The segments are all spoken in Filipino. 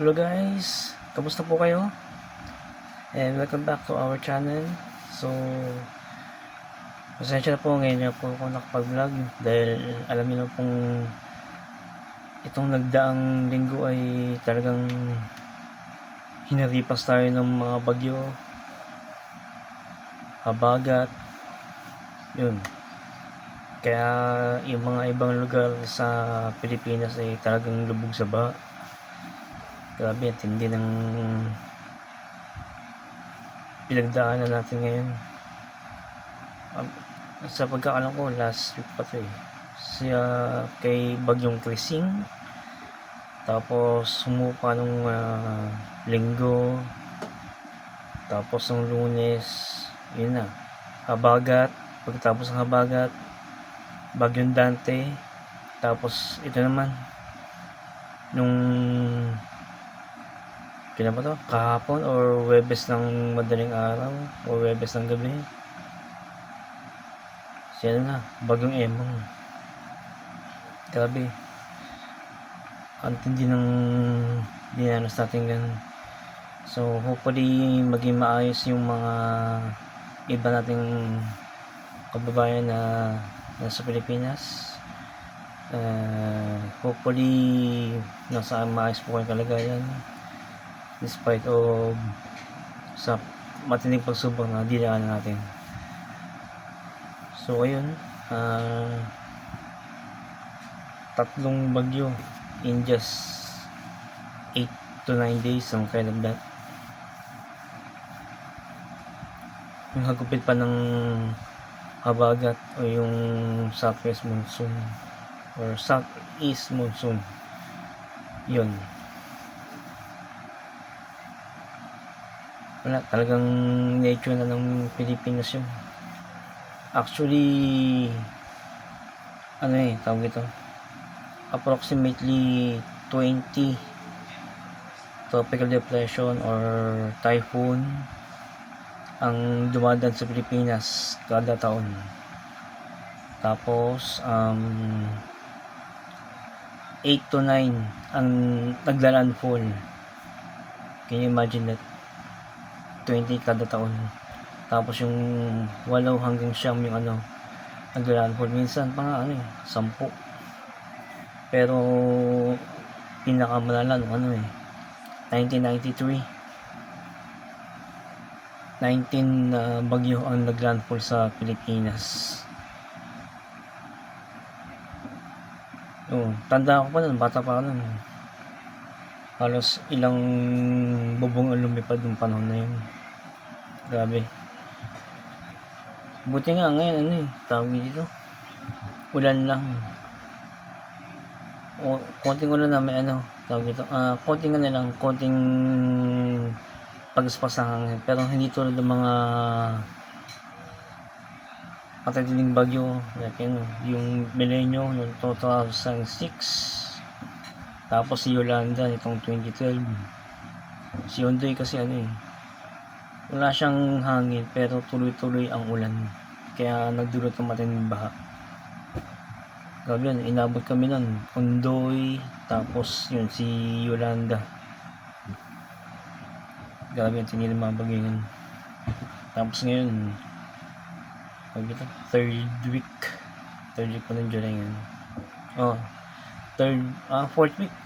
Hello guys, kamusta po kayo? And welcome back to our channel. So, pasensya na po ngayon na po ako nakapag-vlog dahil alam niyo na pong itong nagdaang linggo ay talagang hinaripas tayo ng mga bagyo, habagat, yun. Kaya yung mga ibang lugar sa Pilipinas ay talagang lubog sa baha. Grabe, ang tindi ng pinagdaanan natin ngayon. Sa pagkakalam ko, last week pa to eh. Siya kay Bagyong Krising. Tapos sumuka nung ah, linggo. Tapos nung lunes, yun na. Habagat. Pagkatapos ng habagat, Bagyong Dante. Tapos ito naman, nung kailan ba to? Kahapon or Webes ng madaling araw or Webes ng gabi. Siya na, bagong emong. Grabe. Ang tindi ng dinanas natin ganun. So, hopefully, maging maayos yung mga iba nating kababayan na nasa Pilipinas. Uh, hopefully, nasa maayos po kayong kalagayan despite of sa matinding pagsubok na dinaanan natin. So ayun, ah tatlong bagyo in just 8 to 9 days, some kind of that. Yung hagupit pa ng habagat o yung southwest monsoon or southeast monsoon. Yun. Wala talagang nature na ng Pilipinas yun. Actually ano eh tawag ito? Approximately 20 tropical depression or typhoon ang dumadaan sa Pilipinas kada taon. Tapos um 8 to 9 ang naglalandfall. Can you imagine that 20 kada taon. Tapos yung walaw hanggang siyam yung ano, naglalandfall. Minsan pa nga ano eh, sampu. Pero pinakamalala nung ano eh, 1993. 19 na bagyo ang naglandfall sa Pilipinas. Oh, tanda ko pa nun, bata pa nun. Halos ilang bubong lumipad yung panahon na yun. Grabe. Buti nga ngayon ano eh, tawag dito. Ulan lang. O, konting ulan na may ano, tawag dito. Ah, konting ano lang, konting pagaspas ng hangin. Pero hindi tulad ng mga matitinding bagyo. Like yun, yung Milenyo noong 2006 tapos si Yolanda nitong 2012. Si Ondoy kasi ano eh. Wala siyang hangin pero tuloy-tuloy ang ulan. Kaya nagdulot ng matinding baha. Grabe yun, inabot kami nun. Ondoy, tapos yun, si Yolanda. Grabe yun, tinili mga bagay yun. Tapos ngayon, ito, third week. Third week pa ng July ngayon. Oh, third, ah, fourth week.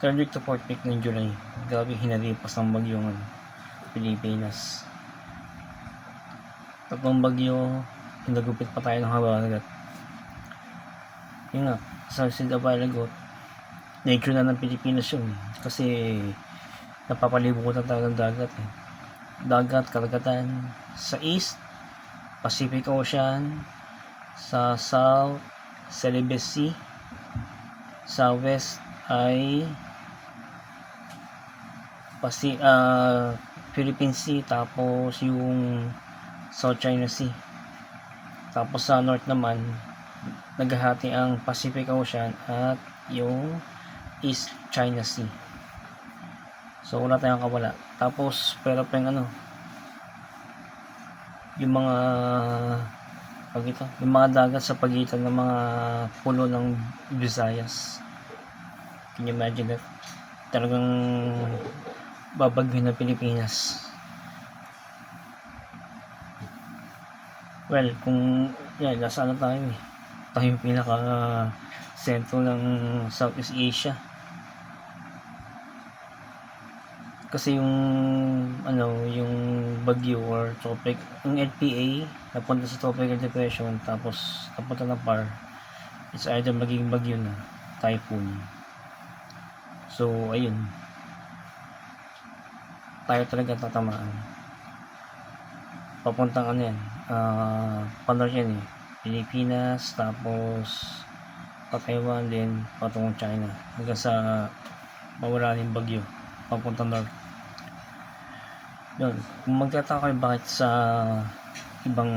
Third week to fourth week ng July. Grabe, hinalipas ng bagyo ng Pilipinas. Tatlong bagyo, hinagupit pa tayo ng habagat. Yun nga, sa ago, nature na ng Pilipinas yun. Kasi, napapalibutan tayo ng dagat eh. Dagat, karagatan, sa east, Pacific Ocean, sa south, Celebes Sea, sa west ay Pasi uh, Philippine Sea tapos yung South China Sea. Tapos sa north naman naghahati ang Pacific Ocean at yung East China Sea. So wala tayong kawala. Tapos pero pa yung ano yung mga pag ito, yung mga dagat sa pagitan ng mga pulo ng Visayas. Can you imagine that? Talagang babagyo ng Pilipinas. Well, kung yan, nasa ano tayo eh. Tayo yung pinaka sentro ng Southeast Asia. Kasi yung ano, yung bagyo or tropic, yung LPA napunta sa tropical depression tapos napunta ng PAR it's either magiging bagyo na typhoon so ayun tayo talaga tatamaan. Papuntang ano yan ah uh, yan eh. Pilipinas tapos pa Taiwan din patungong China. Hanggang sa mawala yung bagyo papuntang north. Yun kung magtataka kayo bakit sa ibang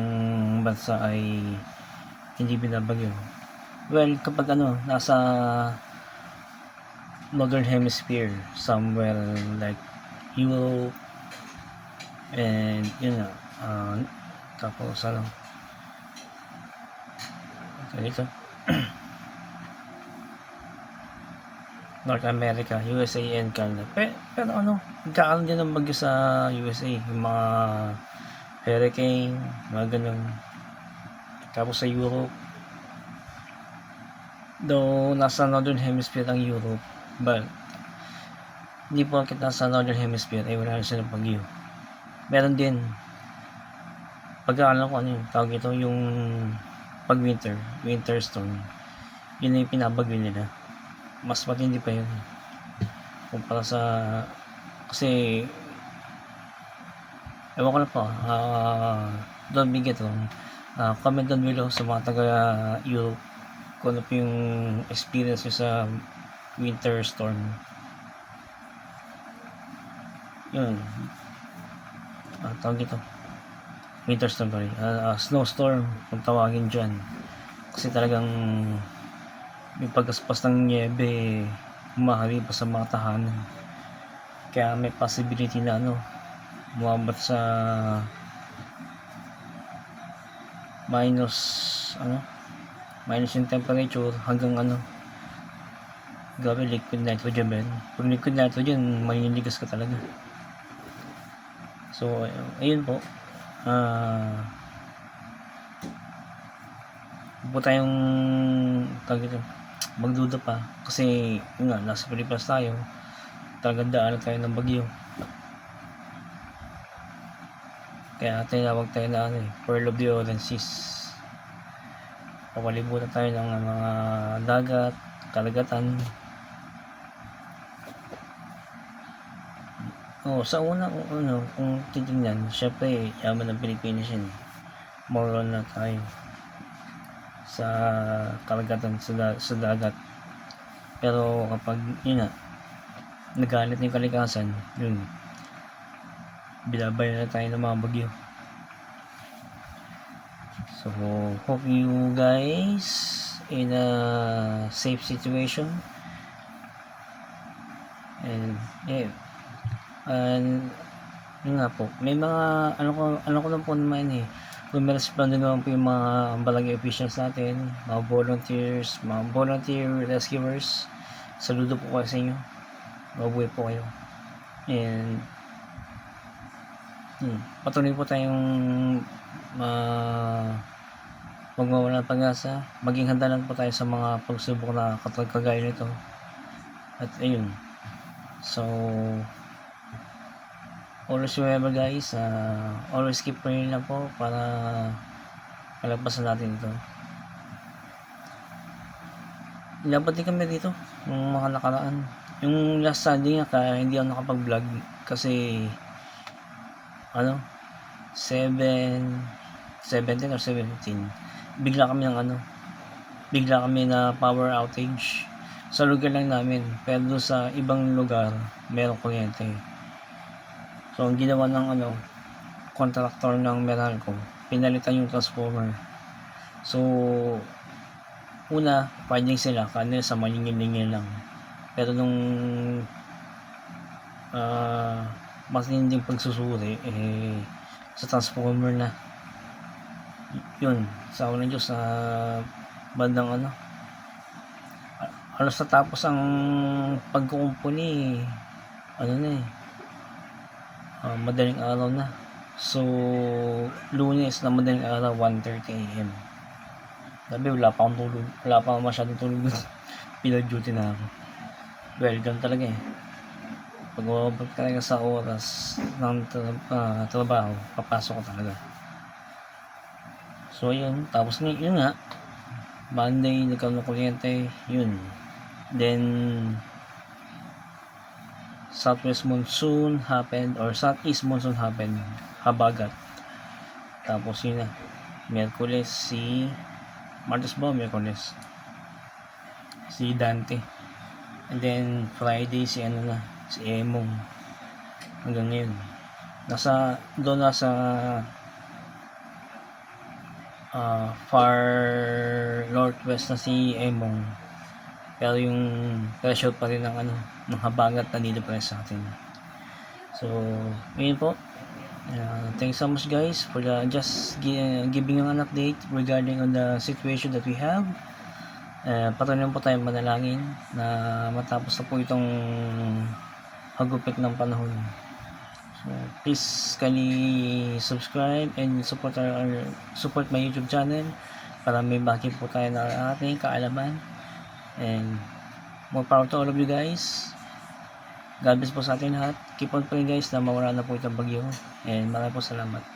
bansa ay hindi binabagyo. Well, kapag ano, nasa northern hemisphere, somewhere like Europe, and yun nga, uh, tapos ano, so ito, North America, USA and Canada. Pero, pero ano, nagkakaroon din ng bagyo sa USA, yung mga hurricane, mga ganun. Tapos sa Europe, though nasa Northern Hemisphere ang Europe, but hindi po kita nasa Northern Hemisphere ay wala rin silang bagyo. Meron din, pagkakalan ko ano yung tawag ito, yung pag winter, winter storm, yun yung pinabagyo nila. Mas matindi pa yun. Kumpara sa, kasi ewan ko na po uh, don't be get wrong uh, comment down below sa mga taga Europe kung ano po yung experience sa winter storm yun. Uh, tawag ito winter storm sorry uh, uh, snowstorm kung tawagin dyan. Kasi talagang may pagkaspas ng niebe humahari pa sa mga tahanan. Kaya may possibility na ano bumabat sa minus ano minus yung temperature hanggang ano grabe liquid nitrogen ba yun? Pag liquid nitrogen maninigas ka talaga so ayun po ah uh, po tayong ito magduda pa kasi yun nga nasa Pilipinas tayo talagang daanan tayo ng bagyo Kaya tinawag tayo na ano eh, Pearl of the Seas. Papalibutan tayo ng mga dagat, kalagatan. Oh, sa una ano, kung titingnan, syempre yaman ng Pilipinas yun. More on na tayo. Sa kalagatan sa, sa dagat. Pero kapag yun na, nagalit yung kalikasan, yun, binabayan na tayo ng mga bagyo. So hope you guys in a safe situation. And yeah and yun nga po may mga ano ko ano ko lang po naman eh rumirespond naman po yung mga balagay officials natin mga volunteers mga volunteer rescuers saludo po kayo sa inyo mabuhay po kayo and Hmm. Patuloy po tayong uh, magmawala ng pag-asa. Maging handa lang po tayo sa mga pagsubok na katulad kagaya nito. At ayun. So, always remember guys, uh, always keep praying lang po para malagpasan natin ito. Inabot din kami dito yung mga nakaraan. Yung last Sunday nga kaya hindi ako nakapag-vlog kasi ano 7 17 or 17 bigla kami ng ano bigla kami na power outage sa lugar lang namin pero sa ibang lugar merong kuryente so ang ginawa ng ano contractor ng Meralco pinalitan yung transformer. So una finding sila kanina sa malingin-lingin lang. Pero nung uh, matinding pagsusuri eh sa transformer na. Yun sa ako ng Diyos sa bandang ano alas na tapos ang pagkukumpuni ano na eh ah, madaling araw na. So lunes na madaling araw 1.30 am sabi wala pa akong tulog wala pa akong masyadong tulog pinag duty na ako. Well ganun talaga eh. Pag umabot talaga sa oras ng tra- ah, trabaho papasok ka talaga. So yun, tapos ng yun nga, Monday nagkaroon ng kuryente, yun. Then, Southwest monsoon happened, or Southeast monsoon happened, habagat. Tapos yun na, Miyerkules si, Martes ba o Miyerkules? Si Dante. And then, Friday si ano na, si Emong. Hanggang ngayon. Nasa, doon nasa, ah far northwest na si Emong pero yung threshold pa rin ng ano ng habagat na dito pa rin sa atin. So yun po uh, thanks so much guys for the, just gi- giving an update regarding on the situation that we have. Uh, patuloy po tayo manalangin na matapos na po itong hagupit ng panahon. So, please kindly subscribe and support our support my YouTube channel para may baki po tayo ng ating kaalaman. And more power to all of you guys. God bless po sa ating lahat. Keep on praying guys na mawala na po itong bagyo. And maraming po salamat.